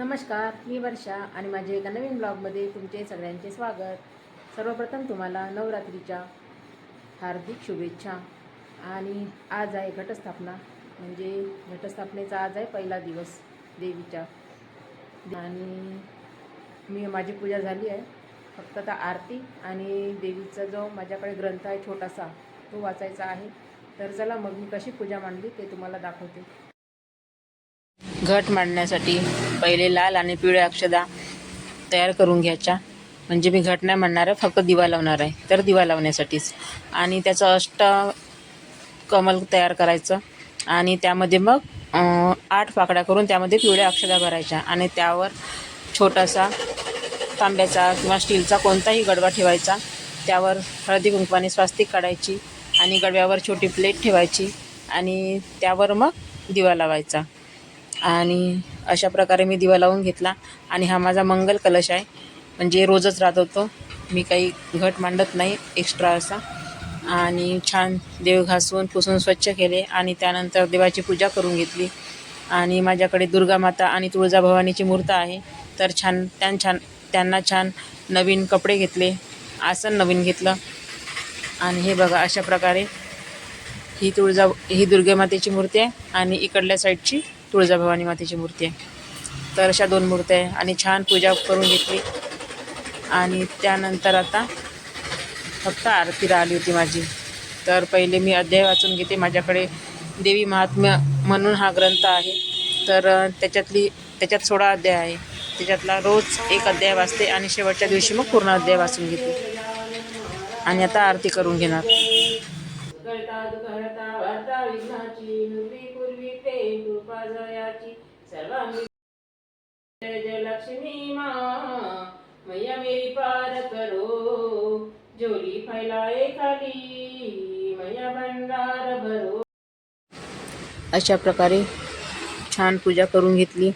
नमस्कार मी वर्षा आणि माझ्या एका नवीन ब्लॉगमध्ये तुमचे सगळ्यांचे स्वागत. सर्वप्रथम तुम्हाला नवरात्रीच्या हार्दिक शुभेच्छा. आणि आज आहे घटस्थापना म्हणजे घटस्थापनेचा आज आहे पहिला दिवस देवीच्या. आणि मी माझी पूजा झाली आहे फक्त आता आरती आणि देवीचा जो माझ्याकडे ग्रंथ आहे छोटासा तो वाचायचा आहे. तर चला मग मी कशी पूजा मांडली ते तुम्हाला दाखवते. घट मांडण्यासाठी पहिले लाल आणि पिवळ्या अक्षदा तयार करून घ्यायच्या. म्हणजे मी घट नाही म्हणणार आहे फक्त दिवा लावणार आहे. तर दिवा लावण्यासाठीच. आणि त्याचं अष्ट कमल तयार करायचं. आणि त्यामध्ये मग आठ पाकड्या करून त्यामध्ये पिवळ्या अक्षदा भरायच्या. आणि त्यावर छोटासा तांब्याचा किंवा स्टीलचा कोणताही गडवा ठेवायचा. त्यावर हळदी कुंकवाने स्वास्तिक काढायची. आणि गडव्यावर छोटी प्लेट ठेवायची. आणि त्यावर मग दिवा लावायचा. आणि अशा प्रकारे मी दिवा लावून घेतला. आणि हा माझा मंगल कलश आहे. म्हणजे रोजच राहत होतो. मी काही घट मांडत नाही एक्स्ट्रा असा. आणि छान देव घासून पुसून स्वच्छ केले. आणि त्यानंतर देवाची पूजा करून घेतली. आणि माझ्याकडे दुर्गा माता आणि तुळजाभवानीची मूर्त आहे. तर छान त्यां छान त्यांना छान नवीन कपडे घेतले. आसन नवीन घेतलं. आणि हे बघा अशा प्रकारे ही तुळजा ही दुर्गा मातेची मूर्ती आहे. आणि इकडल्या साईडची तुळजाभवानी मातेची मूर्ती आहे. तर अशा दोन मूर्त्या आहे आणि छान पूजा करून घेतली. आणि त्यानंतर आता फक्त आरती राहिली होती माझी. तर पहिले मी अध्याय वाचून घेते. माझ्याकडे देवी महात्म्य म्हणून हा ग्रंथ आहे. तर त्याच्यातली त्याच्यात सोळा अध्याय आहे. त्याच्यातला रोज एक अध्याय वाचते आणि शेवटच्या दिवशी मग पूर्ण अध्याय वाचून घेते. आणि आता आरती करून घेणार. पूर्वी ते कृपा जयाची सर्वांगी जय जय लक्ष्मी मा मैया मेरी पार करो। जोली फैलाए खाली मैया भंडार भरो। अशा प्रकारे छान पूजा करून घेतली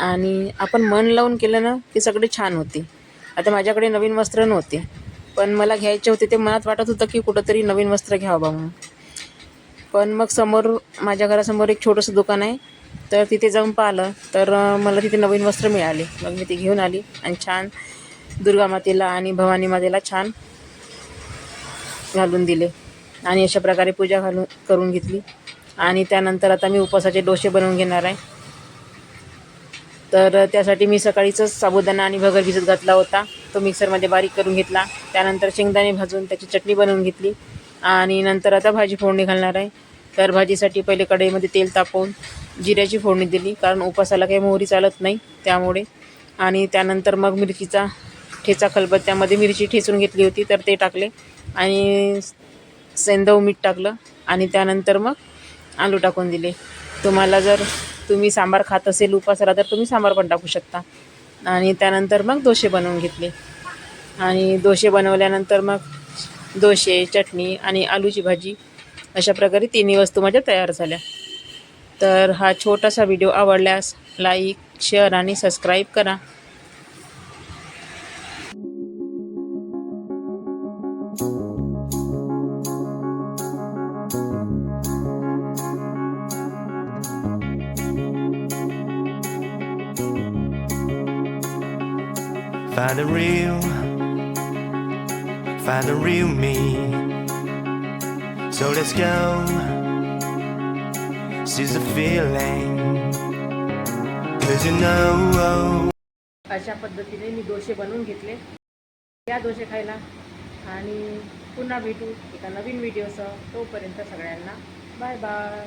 आणि आपण मन लावून केलं ना की सगळे छान होते. आता माझ्याकडे नवीन वस्त्र नव्हते पण मला घ्यायचे होते ते मनात वाटत होतं की कुठंतरी नवीन वस्त्र घ्यावं म्हणून. पण मग समोर माझ्या घरासमोर एक छोटंसं दुकान आहे. तर तिथे जाऊन पाहिलं. तर मला तिथे नवीन वस्त्र मिळाले. मग मी ती घेऊन आली आणि छान दुर्गा मातेला आणि भवानी मातेला छान घालून दिले. आणि अशा प्रकारे पूजा घालून करून घेतली. आणि त्यानंतर आता मी उपवासाचे डोसे बनवून घेणार आहे. तर त्यासाठी मी सकाळीच साबुदाणा आणि भगर भिजत घातला होता. तो मिक्सरमध्ये बारीक करून घेतला. त्यानंतर शेंगदाणे भाजून त्याची चटणी बनवून घेतली. आणि नंतर आता भाजी फोडणी घालणार आहे. तर भाजीसाठी पहिले कढईमध्ये तेल तापवून जिऱ्याची फोडणी दिली कारण उपासाला काही मोहरी चालत नाही त्यामुळे. आणि त्यानंतर मग मिरचीचा ठेचा खलबत्त्यामध्ये मिरची ठेचून घेतली होती तर ते टाकले. आणि सेंदव मीठ टाकलं आणि त्यानंतर मग आलू टाकून दिले. तुम्हाला जर तुम्ही सांबार खात असेल उपासाला तर तुम्ही सांबार पण टाकू शकता. आणि त्यानंतर मग दोसे बनवून घेतले. आणि दोसे बनवल्यानंतर मग दोशे चटणी आणि आलूची भाजी अशा प्रकारे तिन्ही वस्तू माझ्या तयार झाल्या. तर हा छोटासा व्हिडिओ आवडल्यास लाईक शेअर आणि सबस्क्राईब करा. Find the real, find the real me. So let's go. She's a feeling. Cause you know. अशा पद्धतीने मी डोसे बनवून घेतले या डोसे खायला आणि पुन्हा भेटू एका नवीन व्हिडिओसह तोपर्यंत सगळ्यांना बाय बाय